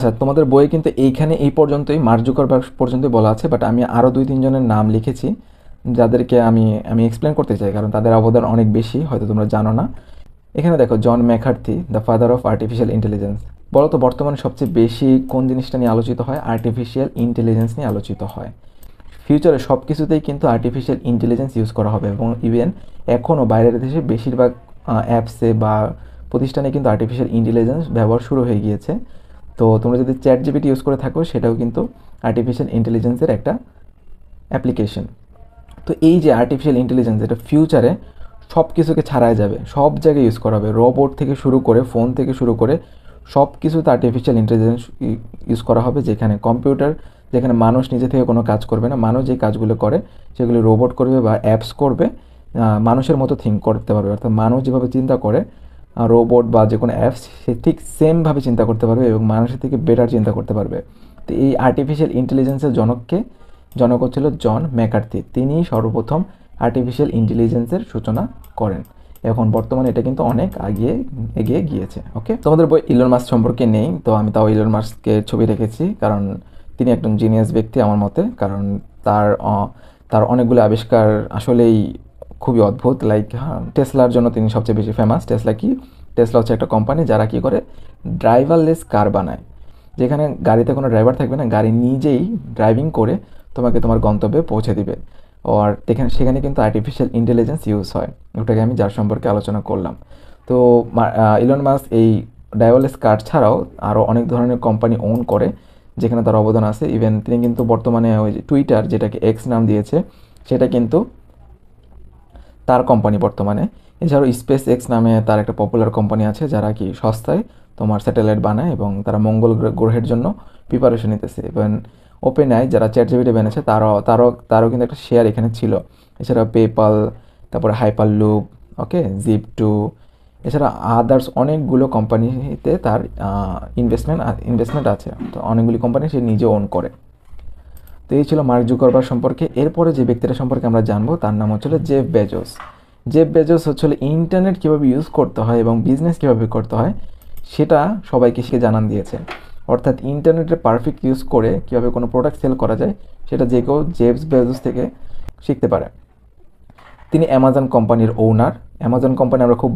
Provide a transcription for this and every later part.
আচ্ছা তোমাদের বইয়ে কিন্তু এইখানে এই পর্যন্তই মার্ক জুকারবার্গ পর্যন্তই বলা আছে বাট আমি আরও দুই, তিনজনের নাম লিখেছি, যাদেরকে আমি আমি এক্সপ্লেন করতে চাই, কারণ তাদের অবদান অনেক বেশি, হয়তো তোমরা জানো না। এখানে দেখো, John McCarthy the father of artificial intelligence বলো তো বর্তমানে সবচেয়ে বেশি কোন জিনিসটা নিয়ে আলোচিত হয়? আর্টিফিশিয়াল ইন্টেলিজেন্স নিয়ে আলোচিত হয়। ফিউচারে সব কিছুতেই কিন্তু আর্টিফিশিয়াল ইন্টেলিজেন্স ইউজ করা হবে, এবং ইভেন এখনও বাইরের দেশে বেশিরভাগ অ্যাপসে বা প্রতিষ্ঠানে কিন্তু আর্টিফিশিয়াল ইন্টেলিজেন্স ব্যবহার শুরু হয়ে গিয়েছে। তো তোমরা যদি চ্যাট জিপিটি ইউজ করে থাকো, সেটাও কিন্তু আর্টিফিশিয়াল ইন্টেলিজেন্সের একটা অ্যাপ্লিকেশন তো এই যে আর্টিফিশিয়াল ইন্টেলিজেন্স এটা ফিউচারে সব কিছুকে ছাড়াই যাবে। সব জায়গায় ইউজ করা হবে। রোবট থেকে শুরু করে ফোন থেকে শুরু করে সব কিছুতে আর্টিফিশিয়াল ইন্টেলিজেন্স ইউজ করা হবে, যেখানে কম্পিউটার যেখানে মানুষ নিজে থেকে কোনো কাজ করবে না। মানুষ যে কাজগুলো করে, সেগুলো রোবট করবে বা অ্যাপস করবে মানুষের মতো থিঙ্ক করতে পারবে। অর্থাৎ মানুষ যেভাবে চিন্তা করে রোবট বা যে কোনো অ্যাপস সে ঠিক সেমভাবে চিন্তা করতে পারবে এবং মানুষের থেকে বেটার চিন্তা করতে পারবে। তো এই আর্টিফিশিয়াল ইন্টেলিজেন্সের জনককে, জনক হচ্ছিল জন ম্যাকার্থি। তিনি সর্বপ্রথম আর্টিফিশিয়াল ইন্টেলিজেন্সের সূচনা করেন। এখন বর্তমানে এটা কিন্তু অনেক আগিয়ে, এগিয়ে গিয়েছে ওকে তোমাদের বই ইলন মাস্ক সম্পর্কে নেই, তো আমি তাও ইলন মাস্ককে ছবি রেখেছি, কারণ তিনি একজন জিনিয়াস ব্যক্তি আমার মতে, কারণ তার তার অনেকগুলো আবিষ্কার আসলেই খুবই অদ্ভুত লাইক টেসলার জন্য তিনি সবচেয়ে বেশি ফেমাস টেসলা কি? টেসলা হচ্ছে একটা কোম্পানি যারা কি করে? ড্রাইভারলেস কার বানায়। যেখানে গাড়িতে কোনো ড্রাইভার থাকবে না, গাড়ি নিজেই ড্রাইভিং করে তোমাকে তোমার গন্তব্যে পৌঁছে দিবে। আর এখানে, সেখানে কিন্তু আর্টিফিশিয়াল ইন্টেলিজেন্স ইউজ হয়। ওটাকে আমি যার সম্পর্কে আলোচনা করলাম। তো ইলন মাস এই ড্রাইভারলেস কার ছাড়াও আরও অনেক ধরনের কোম্পানি ওন করে, যেখানে তার অবদান আছে। ইভেন তিনি কিন্তু বর্তমানে ওই টুইটার যেটাকে এক্স নাম দিয়েছে, সেটা কিন্তু তার কোম্পানি বর্তমানে। এছাড়াও স্পেস এক্স নামে তার একটা পপুলার কোম্পানি আছে, যারা কি সস্তায় তোমার স্যাটেলাইট বানায় এবং তারা মঙ্গল গ্রহ- গ্রহের জন্য প্রিপারেশন নিতেছে। এবং ওপেন আই যারা চ্যাট জিবিটি বানিয়েছে, তারও তারও তারও কিন্তু একটা শেয়ার এখানে ছিল। এছাড়া পেপাল তারপরে hyper loop okay Zip two এছাড়া আদার্স অনেকগুলো কোম্পানিতে তার ইনভেস্টমেন্ট ইনভেস্টমেন্ট আছে। তো অনেকগুলি কোম্পানি সে নিজে ওন করে। তো এই ছিল মার্ক জুকারবার্গ সম্পর্কে। এরপরে যে ব্যক্তিটা সম্পর্কে আমরা জানব, তার নাম হচ্ছিল জেফ বেজোস। জেফ বেজোস হচ্ছিল ইন্টারনেট কীভাবে ইউজ করতে হয় এবং বিজনেস কীভাবে করতে হয়, সেটা সবাইকে সে জানান দিয়েছে। অর্থাৎ ইন্টারনেটের পারফেক্ট ইউজ করে কীভাবে কোনো প্রোডাক্ট সেল করা যায়, সেটা যে কেউ জেফস বেজোস থেকে শিখতে পারে। তিনি অ্যামাজন কোম্পানির ওনার অ্যামাজন কোম্পানি আমরা খুব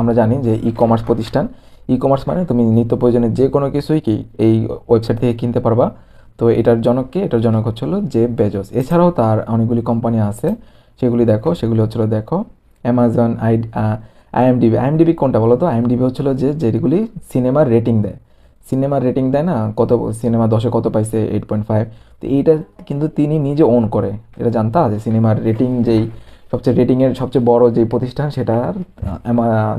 আমরা জানি যে ই কমার্স প্রতিষ্ঠান। ই কমার্স মানে তুমি নিত্য প্রয়োজনে যে কোনো কিছুই কি এই ওয়েবসাইট থেকে কিনতে পারবা। তো এটার জনক কি? এটার জনক হচ্ছিল যে বেজস। এছাড়াও তার অনেকগুলি কোম্পানি আছে। সেগুলি দেখো, সেগুলি হচ্ছিল দেখো অ্যামাজন আই আইএমডিবি আইএমডিবি কোনটা বলো তো? আইএমডিবি হচ্ছিল যে যেগুলি সিনেমার রেটিং দেয়। সিনেমার রেটিং দেয় না, কত সিনেমা দশে কত পাইছে? এইট পয়েন্ট ফাইভ তো এইটা কিন্তু তিনি নিজে ওন করে। এটা জানতা যে সিনেমার রেটিং যেই, সবচেয়ে রেটিংয়ের সবচেয়ে বড় যে প্রতিষ্ঠান সেটার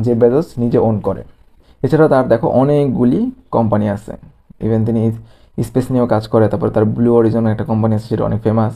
যে বেজস নিজে ওন করে। এছাড়াও তার দেখো অনেকগুলি কোম্পানি আছে। ইভেন তিনি স্পেস নিয়েও কাজ করে তারপরে তার ব্লু অরিজন একটা কোম্পানি আছে সেটা অনেক ফেমাস